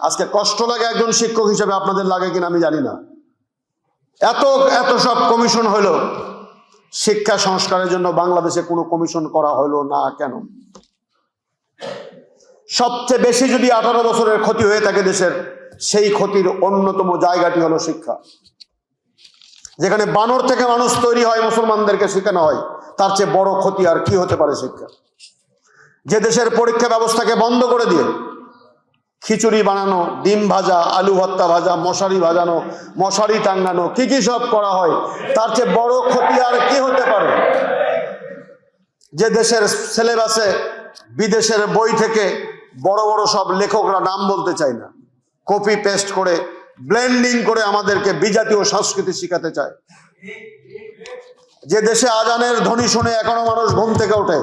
আজকে কষ্ট লাগে একজন শিক্ষক হিসেবে আপনাদের লাগে কিনা আমি জানি না। এত এত সব কমিশন হলো। শিক্ষা সংস্কারের জন্য বাংলাদেশে কোনো কমিশন করা হলো না কেন? সবচেয়ে বেশি যদি আঠারো বছরের ক্ষতি হয়ে থাকে দেশের, সেই ক্ষতির অন্যতম জায়গাটি হলো শিক্ষা। যেখানে বানর থেকে মানুষ তৈরি হয়, মুসলমানদেরকে শেখানো হয়, তার চেয়ে বড় ক্ষতি আর কি হতে পারে শিক্ষা? যে দেশের পরীক্ষা ব্যবস্থাকে বন্ধ করে দিয়ে খিচুড়ি বানানো, ডিম ভাজা, আলু ভর্তা ভাজা, মশারি ভাজানো, মশারি টাঙ্গানো কি কি সব করা হয়? তার চেয়ে বড় ক্ষতি আর কি হতে পারে? যে দেশের সিলেবাসে বিদেশের বই থেকে বড় বড় সব লেখকরা নাম বলতে চায় না। কপি পেস্ট করে ব্লেন্ডিং করে আমাদেরকে বিজাতীয় সংস্কৃতি শিখাতে চায়। যে দেশে আজানের ধ্বনি শুনে এখনও মানুষ ঘুম থেকে ওঠে।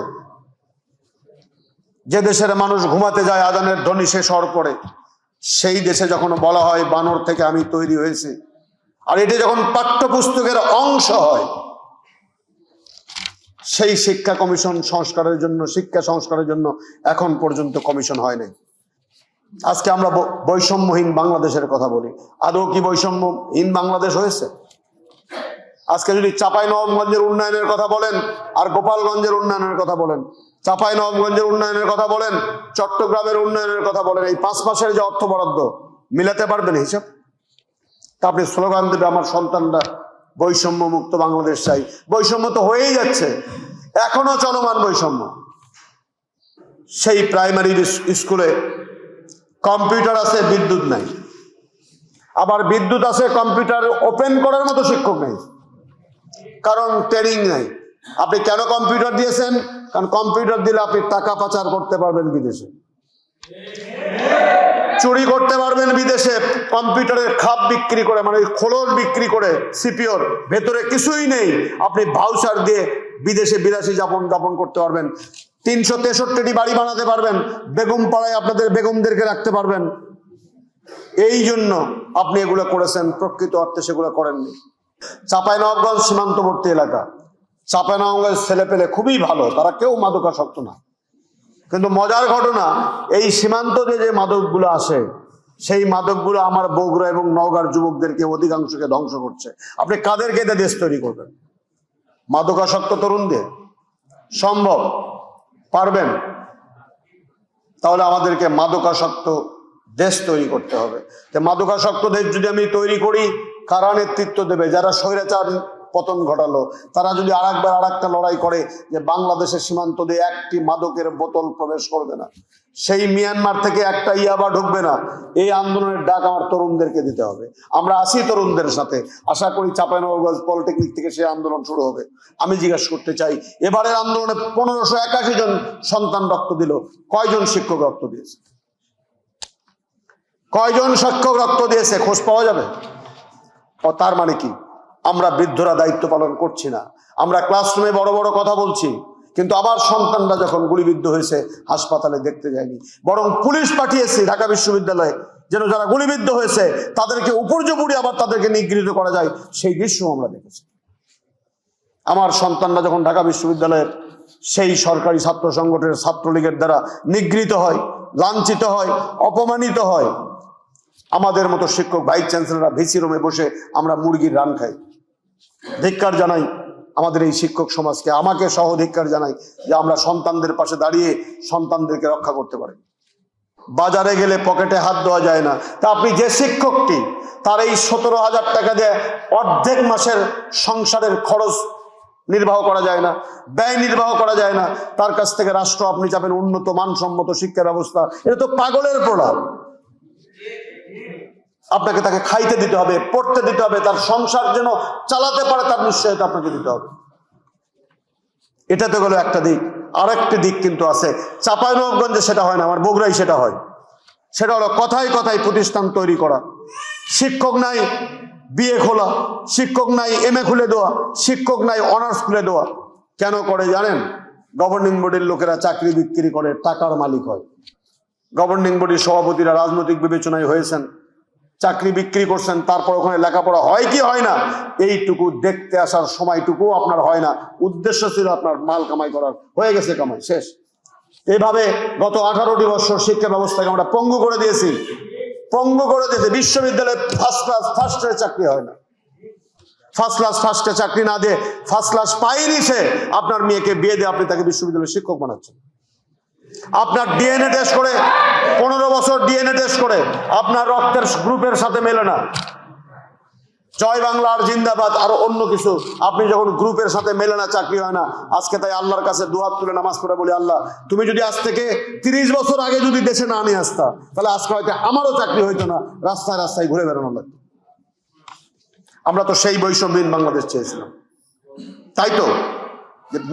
যে দেশের মানুষ ঘুমাতে যায়, আদানের ধ্বনি সে হওয়ার পরে, সেই দেশে যখন বলা হয় বানর থেকে আমি তৈরি হয়েছি, আর এটি যখন পাঠ্যপুস্তকের অংশ হয়, সেই শিক্ষা কমিশন সংস্কারের জন্য, শিক্ষা সংস্কারের জন্য এখন পর্যন্ত কমিশন হয় নাই। আজকে আমরা বৈষম্যহীন বাংলাদেশের কথা বলি। আদৌ কি বৈষম্যহীন বাংলাদেশ হয়েছে? আজকে যদি চাপাই নবাবগঞ্জের উন্নয়নের কথা বলেন, আর গোপালগঞ্জের উন্নয়নের কথা বলেন চাপাই নবাবগঞ্জের উন্নয়নের কথা বলেন, চট্টগ্রামের উন্নয়নের কথা বলেন, এই পাঁচ মাসের যে অর্থ বরাদ্দ, মিলাতে পারবেন হিসাব তা আপনি স্লোগান দেবে, আমার সন্তানরা বৈষম্য মুক্ত বাংলাদেশ চাই। বৈষম্য তো হয়েই যাচ্ছে, এখনও চলমান বৈষম্য। সেই প্রাইমারি স্কুলে কম্পিউটার আছে, বিদ্যুৎ নাই। আবার বিদ্যুৎ আছে, কম্পিউটার ওপেন করার মতো শিক্ষক নেই। কারণ ট্রেনিং নাই। আপনি কেন কম্পিউটার দিয়েছেন? কারণ কম্পিউটার দিলে আপনি টাকা পাচার করতে পারবেন বিদেশে। চুরি করতে পারবেন বিদেশে কম্পিউটারের খাপ বিক্রি করে মানে খোলস বিক্রি করে সিপিওর ভেতরে কিছুই নেই। আপনি ভাউচার দিয়ে বিদেশে বিলাসী যাপন যাপন করতে পারবেন। তিনশো তেষট্টিটি বাড়ি বানাতে পারবেন। বেগম পাড়ায় আপনাদের বেগমদেরকে রাখতে পারবেন। এই জন্য আপনি এগুলো করেছেন, প্রকৃত অর্থে সেগুলো করেননি। চাঁপাইনবাবগঞ্জ সীমান্তবর্তী এলাকা। চাঁপাইনবাবগঞ্জ ছেলে পেলে খুবই ভালো, তারা কেউ মাদকাসক্ত না। কিন্তু মজার ঘটনা, এই সীমান্ত দিয়ে যে মাদকগুলো আসে, সেই মাদকগুলো আমার বগুড়া এবং নওগাঁর যুবকদেরকে অধিকাংশকে ধ্বংস করছে। আপনি কাদেরকে দিয়ে দেশ তৈরি করবেন? মাদকাসক্ত তরুণদের? সম্ভব? পারবেন? তাহলে আমাদেরকে মাদকাসক্ত দেশ তৈরি করতে হবে। মাদকাসক্ত দেশ যদি আমি তৈরি করি, কারা নেতৃত্ব দেবে? যারা স্বৈরাচার পতন ঘটালো। তারা যদি আর একবার আর একটা লড়াই করে যে বাংলাদেশের সীমান্ত দিয়ে একটি মাদকের বোতল প্রবেশ করবে না, সেই মিয়ানমার থেকে একটা ইয়াবা ঢুকবে না, এই আন্দোলনের ডাক আমার তরুণদেরকে দিতে হবে। আমরা আসি তরুণদের সাথে। আশা করি চাপাইনবাবগঞ্জ পলিটেকনিক থেকে সেই আন্দোলন শুরু হবে। আমি জিজ্ঞাসা করতে চাই, এবারের আন্দোলনে পনেরোশো একাশি জন সন্তান রক্ত দিল, কয়জন শিক্ষক রক্ত দিয়েছে? কয়জন শিক্ষক রক্ত দিয়েছে? খোঁজ পাওয়া যাবে? ও তার মানে কি? আমরা বৃদ্ধরা দায়িত্ব পালন করছি না। আমরা ক্লাসরুমে বড় বড় কথা বলছি, কিন্তু আবার সন্তানরা যখন গুলিবিদ্ধ হয়েছে, হাসপাতালে দেখতে যায়নি। বরং পুলিশ পাঠিয়েছি ঢাকা বিশ্ববিদ্যালয়ে, যেন যারা গুলিবিদ্ধ হয়েছে, তাদেরকে উপর্যপুরি আবার তাদেরকে নিগৃহীত করা যায়। সেই দৃশ্য আমরা দেখেছি। আমার সন্তানরা যখন ঢাকা বিশ্ববিদ্যালয়ের সেই সরকারি ছাত্র সংগঠনের ছাত্রলীগের দ্বারা নিগৃহীত হয়, লাঞ্ছিত হয়, অপমানিত হয়, আমাদের মতো শিক্ষক, ভাইস চ্যান্সেলররা ভিসি রুমে বসে আমরা মুরগির রান খাই। ধিক্কার জানাই আমাদের এই শিক্ষক সমাজকে। আমাকে সহ ধিক্কার জানাই যে আমরা সন্তানদের পাশে দাঁড়িয়ে সন্তানদেরকে রক্ষা করতে পারি। বাজারে গেলে পকেটে হাত দেওয়া যায় না। তা আপনি যে শিক্ষকটি, তার এই সতেরো হাজার টাকা দিয়ে অর্ধেক মাসের সংসারের খরচ নির্বাহ করা যায় না, ব্যয় নির্বাহ করা যায় না। তার কাছ থেকে রাষ্ট্র আপনি চাবেন উন্নত, মানসম্মত শিক্ষা ব্যবস্থা এটা তো পাগলের প্রলাপ। আপনাকে তাকে খাইতে দিতে হবে, পড়তে দিতে হবে, তার সংসার যেন চালাতে পারে তার নিশ্চয়তা আপনাকে দিতে হবে। এটা তো গেলো একটা দিক। আরেকটি দিক কিন্তু আছে। চাঁপাইনবাবগঞ্জে সেটা হয় না, আমার বগুড়াই সেটা হয়। সেটা হলো কথায় কথায় প্রতিষ্ঠান তৈরি করা। শিক্ষক নাই, বিয়ে খোলা। শিক্ষক নাই, এম এ খুলে দেওয়া। শিক্ষক নাই, অনার্স খুলে দেওয়া। কেন করে জানেন? গভর্নিং বডির লোকেরা চাকরি বিক্রি করে, টাকার মালিক হয়। গভর্নিং বডির সভাপতিরা রাজনৈতিক বিবেচনায় হয়েছেন। চাকরি বিক্রি করছেন, তারপর ওখানে লেখাপড়া হয় কি হয় না, এইটুকু দেখতে আসার সময়টুকু আপনার হয় না। উদ্দেশ্য ছিল আপনার মাল কামাই করার। হয়ে গেছে কামাই, শেষ। এইভাবে গত আঠারোটি বছর শিক্ষা ব্যবস্থাকে আমরা পঙ্গু করে দিয়েছি। পঙ্গ করে দিয়েছে, বিশ্ববিদ্যালয়ে ফার্স্ট ক্লাস ফার্স্টের চাকরি হয় না। ফার্স্ট ক্লাস ফার্স্টে চাকরি না দিয়ে ফার্স্ট ক্লাস পাইনি সে। আপনার মেয়েকে বিয়ে দিয়ে আপনি তাকে বিশ্ববিদ্যালয়ের শিক্ষক বানাচ্ছেন। আপনার ডিএনএ টেস্ট করে, পনেরো বছর ডিএনএ টেস্ট করে, আপনার রক্তের গ্রুপের সাথে মেলে না। জয় বাংলা আর জিন্দাবাদ আর অন্য কিছু। আপনি যখন গ্রুপের সাথে মেলে না, চাকরি হয় না, আজকে তাই আল্লাহর কাছে দুহাত তুলে নামাজ পড়ে বলি, আল্লাহ, তুমি যদি আজ থেকে তিরিশ বছর আগে যদি দেশে না নিয়ে আসতা, তাহলে আজকে হয়তো আমারও চাকরি হইতো না, রাস্তায় রাস্তায় ঘুরে বেড়ানো লাগতো। আমরা তো সেই বৈষম্যহীন বাংলাদেশ চেয়েছিলাম। তাই তো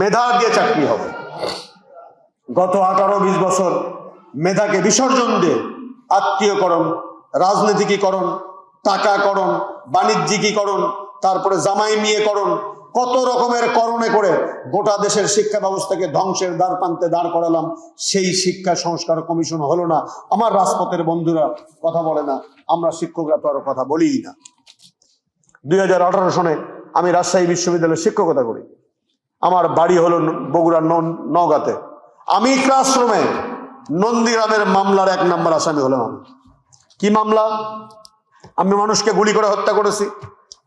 মেধা দিয়ে চাকরি হবে। গত আঠারো বিশ বছর মেধাকে বিসর্জন দিয়ে আত্মীয়করণ, রাজনীতিকীকরণ, টাকাকরণ, বাণিজ্যিকীকরণ, তারপরে জামাই মিয়েকরণ, কত রকমের করণে করে গোটা দেশের শিক্ষা ব্যবস্থাকে ধ্বংসের দ্বার প্রান্তে দাঁড় করালাম, সেই শিক্ষা সংস্কার কমিশন হলো না। আমার রাজপথের বন্ধুরা কথা বলে না, আমরা শিক্ষকরা তো আরও কথা বলিই না। দুই হাজার আঠারো সনে আমি রাজশাহী বিশ্ববিদ্যালয়ে শিক্ষকতা করি। আমার বাড়ি হলো বগুড়ার নওগাঁতে। আমি ক্লাসরুমে নন্দীগ্রামের মামলার এক নম্বর আসামি হলাম আমি। কি মামলা? আমি মানুষকে গুলি করে হত্যা করেছি,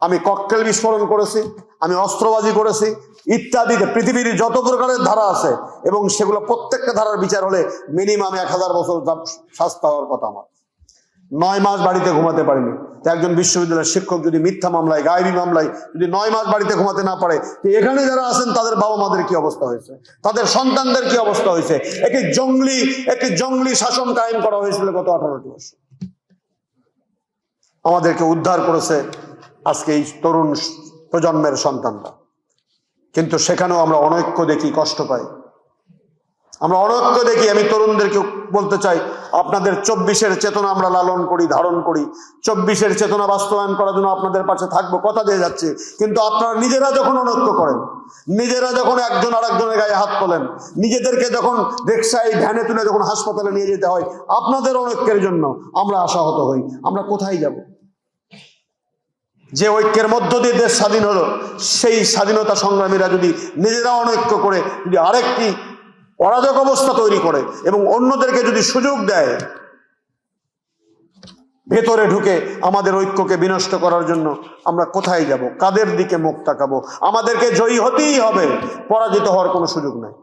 আমি ককটেল বিস্ফোরণ করেছি, আমি অস্ত্রবাজি করেছি, ইত্যাদিতে পৃথিবীর যত প্রকারের ধারা আছে, এবং সেগুলো প্রত্যেকটা ধারার বিচার হলে মিনিমাম এক হাজার বছর শাস্তা হওয়ার কথা আমার। নয় মাস বাড়িতে ঘুমাতে পারিনি। একজন বিশ্ববিদ্যালয়ের শিক্ষক যদি মিথ্যা মামলায়, গায়েবী মামলায় যদি নয় মাস বাড়িতে ঘুমাতে না পারে এখানে যারা আছেন, তাদের বাবা মাদের কি অবস্থা হয়েছে? তাদের সন্তানদের কি অবস্থা হয়েছে? একটি জঙ্গলি একটি জঙ্গলি শাসন কায়েম করা হয়েছিল গত আঠারোটি বছর। আমাদেরকে উদ্ধার করেছে আজকে এই তরুণ প্রজন্মের সন্তানরা। কিন্তু সেখানেও আমরা অনৈক্য দেখি, কষ্ট পাই। আমরা অনৈক্য দেখি, আমি তরুণদেরকে বলতে চাই আপনাদের চব্বিশের চেতনা আমরা লালন করি, ধারণ করি। চব্বিশের চেতনা বাস্তবায়ন করার জন্য আপনাদের পাশে থাকব, কথা দিয়ে যাচ্ছে। কিন্তু আপনারা নিজেরা যখন অনৈক্য করেন, নিজেরা যখন একজন আরেকজনের গায়ে হাত তোলেন, নিজেদেরকে যখন রিক্সায় ভ্যানে তুলে যখন হাসপাতালে নিয়ে যেতে হয়, আপনাদের অনৈক্যের জন্য আমরা আশাহত হই। আমরা কোথায় যাব? যে ঐক্যের মধ্য দিয়ে দেশ স্বাধীন হলো, সেই স্বাধীনতা সংগ্রামীরা যদি নিজেরা অনৈক্য করে, যদি আরেকটি অরাজক অবস্থা তৈরি করে এবং অন্যদেরকে যদি সুযোগ দেয়, ভেতরে ঢুকে আমাদের ঐক্যকে বিনষ্ট করার জন্য আমরা কোথায় যাব? কাদের দিকে মুখ তাকাবো? আমাদেরকে জয়ী হতেই হবে। পরাজিত হওয়ার কোনো সুযোগ নাই।